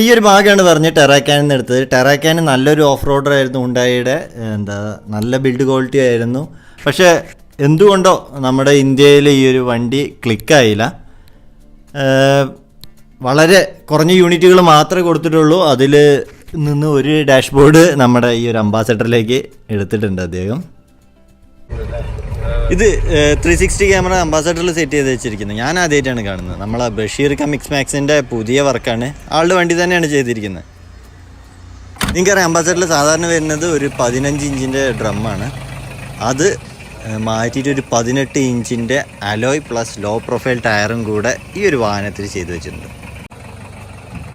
ഈ ഒരു ഭാഗമാണ് പറഞ്ഞ് ടെറാക്കാനിൽ നിന്ന് എടുത്തത്. ടെറാക്കാൻ നല്ലൊരു ഓഫ് റോഡർ ആയിരുന്നു ഉണ്ടായിയുടെ എന്താ നല്ല ബിൽഡ് ക്വാളിറ്റി ആയിരുന്നു. പക്ഷേ എന്തുകൊണ്ടോ നമ്മുടെ ഇന്ത്യയിൽ ഈ ഒരു വണ്ടി ക്ലിക്കായില്ല വളരെ കുറഞ്ഞ യൂണിറ്റുകൾ മാത്രമേ കൊടുത്തിട്ടുള്ളൂ. അതിൽ നിന്ന് ഒരു ഡാഷ്ബോർഡ് നമ്മുടെ ഈ ഒരു അംബാസഡറിലേക്ക് എടുത്തിട്ടുണ്ട് അദ്ദേഹം. ഇത് ത്രീ സിക്സ്റ്റി ക്യാമറ അംബാസഡറിൽ സെറ്റ് ചെയ്ത് വെച്ചിരിക്കുന്നത് ഞാൻ ആദ്യമായിട്ടാണ് കാണുന്നത്. നമ്മളെ ബഷീർ കമിക്സ് മാക്സിന്റെ പുതിയ വർക്കാണ്. ആളുടെ വണ്ടി തന്നെയാണ് ചെയ്തിരിക്കുന്നത്. നിങ്ങൾക്കറിയാം അംബാസഡറിൽ സാധാരണ വരുന്നത് ഒരു പതിനഞ്ച് ഇഞ്ചിന്റെ ഡ്രമ്മാണ്. അത് മാറ്റിയിട്ട് ഒരു പതിനെട്ട് ഇഞ്ചിന്റെ അലോയ് പ്ലസ് ലോ പ്രൊഫൈൽ ടയറും കൂടെ ഈ ഒരു വാഹനത്തിൽ ചെയ്തു വെച്ചിട്ടുണ്ട്.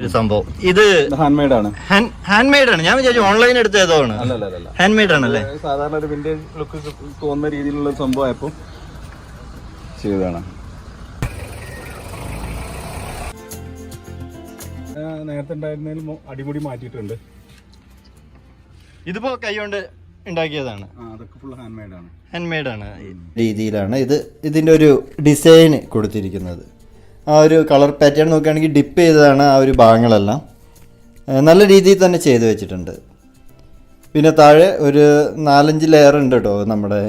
ഒരു സംഭവം. ഇത് ഹാൻഡ് മെയ്ഡ് ആണ്. ഹാൻഡ് മെയ്ഡ് ആണ്. ഞാൻ വിചാരിച്ചു ഓൺലൈൻ എടുത്ത ഏതോ ആണ് ഹാൻഡ് മെയ്ഡ് ആണല്ലേ? സാധാരണ ഒരു വിന്റേജ് ലുക്ക് തോന്നുന്ന രീതിയിലുള്ള സംഭവമായപ്പോ ചെയ്തതാണ്. നേരത്തെ ഉണ്ടായിരുന്നതിൽ അടിപൊളി അടിമുടി മാറ്റിയിട്ടുണ്ട്. ഇതിപ്പോ കൈകൊണ്ട് ഉണ്ടാക്കിയതാണ്. ആ, അതൊക്കെ ഫുൾ ഹാൻഡ് മെയ്ഡ് ആണ്. ഹാൻഡ് മെയ്ഡ് ആണ്. രീതിയിലാണ് ഇത് ഇതിന്റെ ഒരു ഡിസൈൻ കൊടുത്തിരിക്കുന്നത്. ആ ഒരു കളർ പാറ്റേൺ നോക്കുകയാണെങ്കിൽ ഡിപ്പ് ചെയ്തതാണ് ആ ഒരു ഭാഗങ്ങളെല്ലാം. നല്ല രീതിയിൽ തന്നെ ചെയ്തു വെച്ചിട്ടുണ്ട്. പിന്നെ താഴെ ഒരു നാലഞ്ച് ലെയർ ഉണ്ട് കേട്ടോ നമ്മുടെ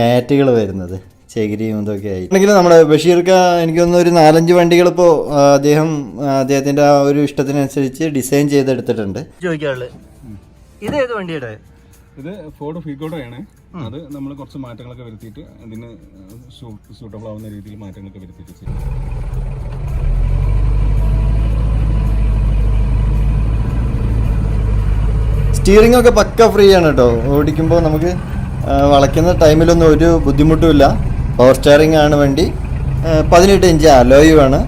മാറ്റുകൾ വരുന്നത്. ചകിരിയും ഇതൊക്കെ ആയി അല്ലെങ്കിൽ നമ്മുടെ ബഷീർക്ക എനിക്ക് തോന്നുന്നു ഒരു നാലഞ്ച് വണ്ടികൾ ഇപ്പോൾ അദ്ദേഹം അദ്ദേഹത്തിന്റെ ആ ഒരു ഇഷ്ടത്തിനനുസരിച്ച് ഡിസൈൻ ചെയ്തെടുത്തിട്ടുണ്ട്. ചോദിക്കാറുള്ളത്. ഇത് ഏത് വണ്ടിയുടെ? ഇത് ഫോർഡ് ഫീഗോഡയാണ് അത് നമ്മൾ കുറച്ച് മാറ്റങ്ങളൊക്കെ വരുത്തിയിട്ട് അതിന് സൂട്ടബിൾ ആവുന്ന രീതിയിൽ മാറ്റങ്ങളൊക്കെ വരുത്തിയിട്ട് ചെയ്യും സ്റ്റിയറിംഗ് ഒക്കെ പക്ക ഫ്രീ ആണ് കേട്ടോ ഓടിക്കുമ്പോൾ നമുക്ക് വളയ്ക്കുന്ന ടൈമിലൊന്നും ഒരു ബുദ്ധിമുട്ടുമില്ല പവർ സ്റ്റിയറിംഗ് ആണ് വേണ്ടി. പതിനെട്ട് ഇഞ്ച് അലോയുമാണ്